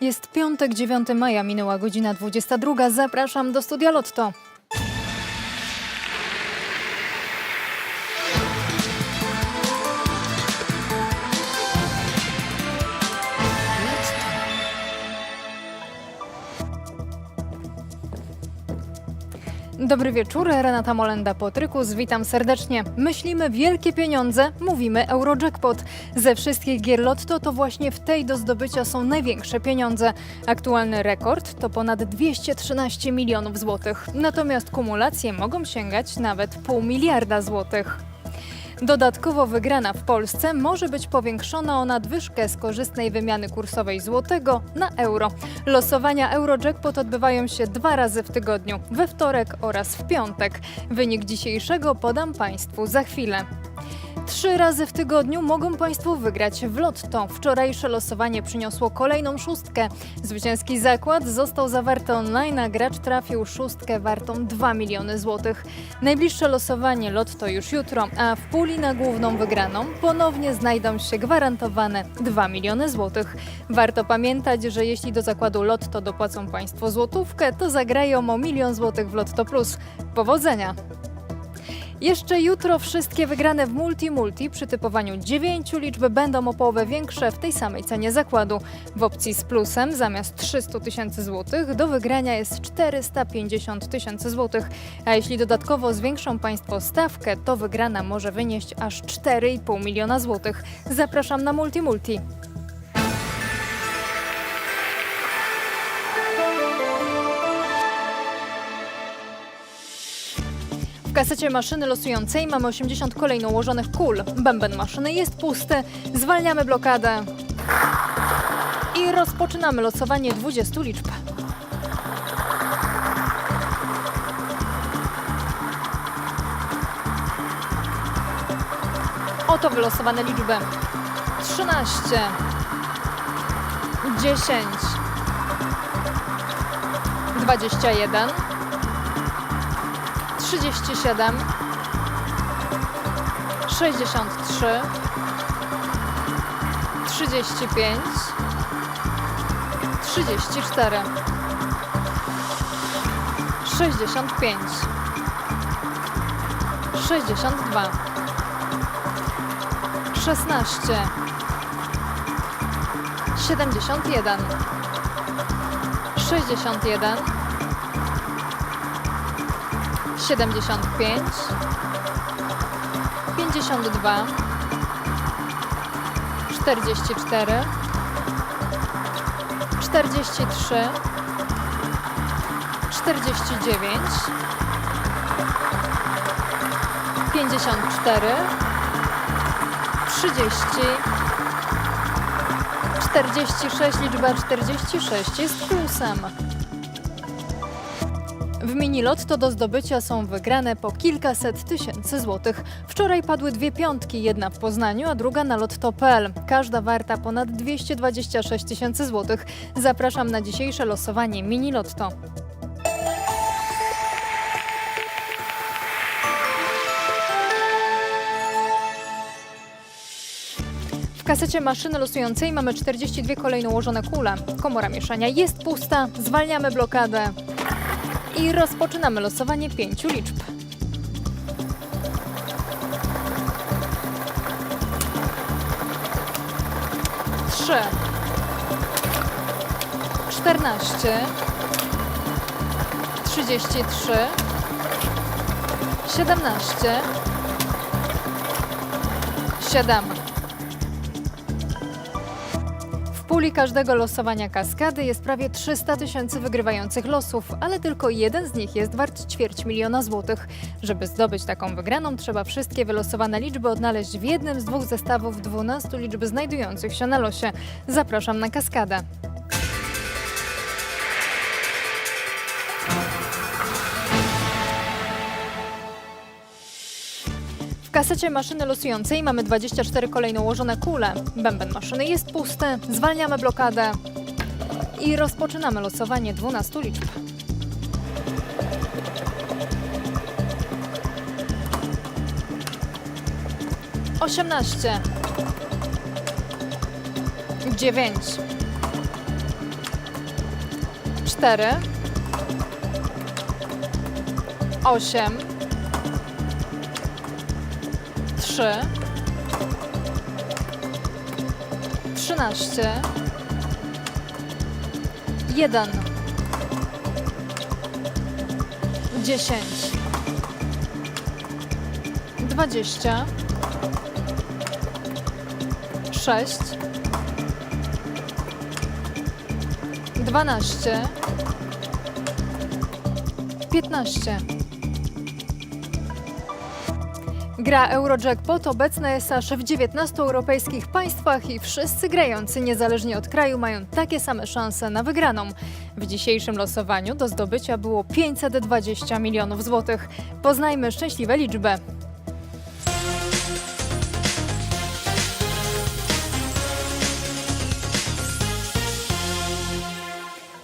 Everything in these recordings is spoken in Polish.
Jest piątek, 9 maja, minęła godzina 22. Zapraszam do studia Lotto. Dobry wieczór, Renata Molenda-Potrykus, witam serdecznie. Myślimy wielkie pieniądze, mówimy Eurojackpot. Ze wszystkich gier Lotto to właśnie w tej do zdobycia są największe pieniądze. Aktualny rekord to ponad 213 milionów złotych, natomiast kumulacje mogą sięgać nawet pół miliarda złotych. Dodatkowo wygrana w Polsce może być powiększona o nadwyżkę z korzystnej wymiany kursowej złotego na euro. Losowania Eurojackpot odbywają się dwa razy w tygodniu, we wtorek oraz w piątek. Wynik dzisiejszego podam Państwu za chwilę. Trzy razy w tygodniu mogą Państwo wygrać w Lotto. Wczorajsze losowanie przyniosło kolejną szóstkę. Zwycięski zakład został zawarty online, a gracz trafił szóstkę wartą 2 miliony złotych. Najbliższe losowanie Lotto już jutro, a w puli na główną wygraną ponownie znajdą się gwarantowane 2 miliony złotych. Warto pamiętać, że jeśli do zakładu Lotto dopłacą Państwo złotówkę, to zagrają o milion złotych w Lotto Plus. Powodzenia! Jeszcze jutro wszystkie wygrane w Multi Multi przy typowaniu 9 liczby będą o połowę większe w tej samej cenie zakładu. W opcji z plusem zamiast 300 tysięcy złotych do wygrania jest 450 tysięcy złotych. A jeśli dodatkowo zwiększą Państwo stawkę, to wygrana może wynieść aż 4,5 miliona złotych. Zapraszam na Multi Multi. Kasecie maszyny losującej mamy 80 kolejno ułożonych kul. Bęben maszyny jest pusty. Zwalniamy blokadę. I rozpoczynamy losowanie 20 liczb. Oto wylosowane liczby. 13 10 21 37 63 35 34 65 62 16 71 61 75 52 44 43 49 54 30 46 liczba 46 jest plusem. W mini lotto do zdobycia są wygrane po kilkaset tysięcy złotych. Wczoraj padły dwie piątki, jedna w Poznaniu, a druga na lotto.pl. Każda warta ponad 226 tysięcy złotych. Zapraszam na dzisiejsze losowanie mini lotto. W kasecie maszyny losującej mamy 42 kolejno ułożone kule. Komora mieszania jest pusta, zwalniamy blokadę. I rozpoczynamy losowanie pięciu liczb. Trzy. Czternaście. Trzydzieści trzy. Siedemnaście. Siedem. Puli każdego losowania kaskady jest prawie 300 tysięcy wygrywających losów, ale tylko jeden z nich jest wart ćwierć miliona złotych. Żeby zdobyć taką wygraną, trzeba wszystkie wylosowane liczby odnaleźć w jednym z dwóch zestawów 12 liczb znajdujących się na losie. Zapraszam na kaskadę. Kasecie maszyny losującej mamy 24 kolejno ułożone kule. Bęben maszyny jest pusty, zwalniamy blokadę i rozpoczynamy losowanie 12 liczb. Osiemnaście, dziewięć, cztery, osiem, trzy, trzynaście, jeden, dziesięć, dwadzieścia, sześć, dwanaście, piętnaście. Gra Eurojackpot obecna jest aż w 19 europejskich państwach i wszyscy grający niezależnie od kraju mają takie same szanse na wygraną. W dzisiejszym losowaniu do zdobycia było 520 milionów złotych. Poznajmy szczęśliwe liczby.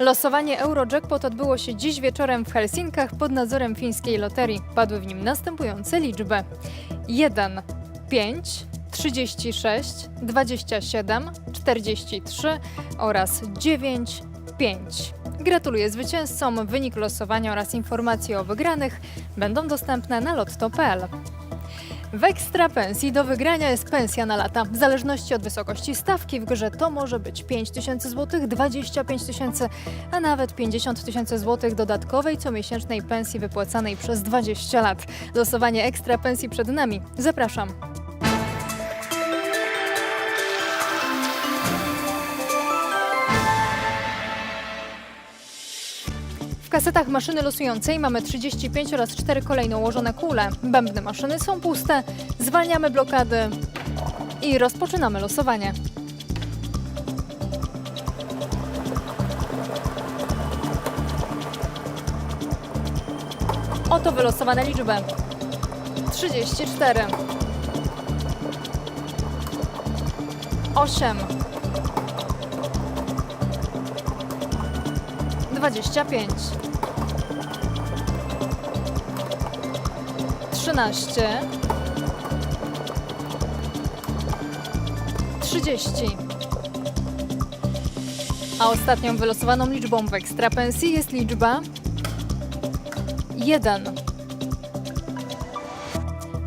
Losowanie Eurojackpot odbyło się dziś wieczorem w Helsinkach pod nadzorem fińskiej loterii. Padły w nim następujące liczby: 1, 5, 36, 27, 43 oraz 9, 5. Gratuluję zwycięzcom. Wynik losowania oraz informacje o wygranych będą dostępne na lotto.pl. W ekstra pensji do wygrania jest pensja na lata. W zależności od wysokości stawki w grze to może być 5 tysięcy złotych, 25 tysięcy, a nawet 50 tysięcy złotych dodatkowej comiesięcznej pensji wypłacanej przez 20 lat. Losowanie ekstra pensji przed nami. Zapraszam. Kasetach maszyny losującej mamy 35 oraz 4 kolejno ułożone kule. Bębny maszyny są puste. Zwalniamy blokady i rozpoczynamy losowanie. Oto wylosowane liczby. 34 8 25 13 30 A ostatnią wylosowaną liczbą w ekstra pensji jest liczba 1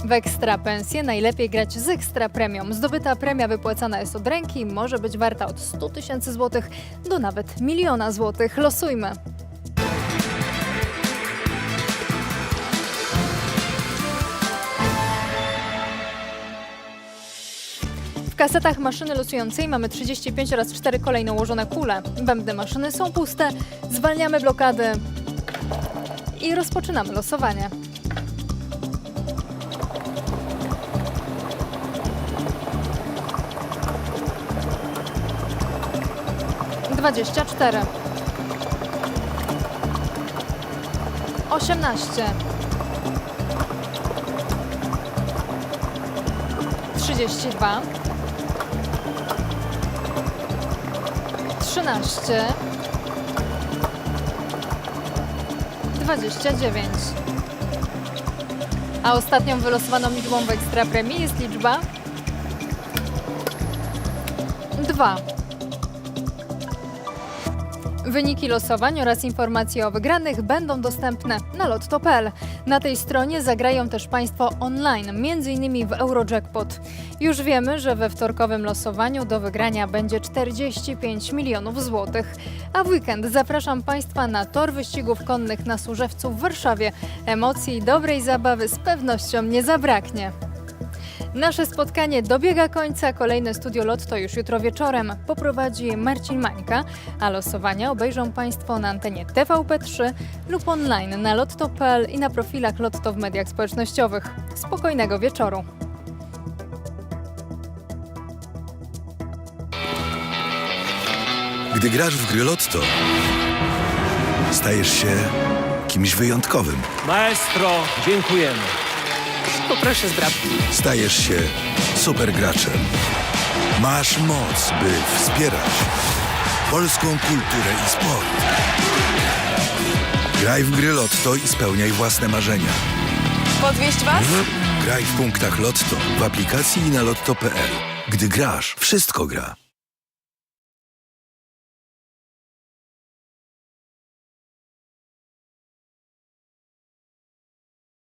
w ekstra pensję najlepiej grać z ekstra premium. Zdobyta premia wypłacana jest od ręki i może być warta od 100 tysięcy złotych do nawet miliona złotych. Losujmy. Kasetach maszyny losującej mamy 35 oraz 4 kolejno ułożone kule. Bębny maszyny są puste. Zwalniamy blokady i rozpoczynamy losowanie. 24 18 32 13 29 A ostatnią wylosowaną liczbą w ekstra premii jest liczba 2 Wyniki losowań oraz informacje o wygranych będą dostępne na lotto.pl. Na tej stronie zagrają też Państwo online, m.in. w Eurojackpot. Już wiemy, że we wtorkowym losowaniu do wygrania będzie 45 milionów złotych. A w weekend zapraszam Państwa na tor wyścigów konnych na Służewcu w Warszawie. Emocji i dobrej zabawy z pewnością nie zabraknie. Nasze spotkanie dobiega końca. Kolejne studio Lotto już jutro wieczorem poprowadzi Marcin Mańka, a losowania obejrzą Państwo na antenie TVP3 lub online na lotto.pl i na profilach Lotto w mediach społecznościowych. Spokojnego wieczoru. Gdy grasz w gry Lotto, stajesz się kimś wyjątkowym. Maestro, dziękujemy. Poproszę zdrabki. Stajesz się supergraczem. Masz moc, by wspierać polską kulturę i sport. Graj w gry Lotto i spełniaj własne marzenia. Podwieźć was? Graj w punktach Lotto, w aplikacji i na lotto.pl. Gdy grasz, wszystko gra.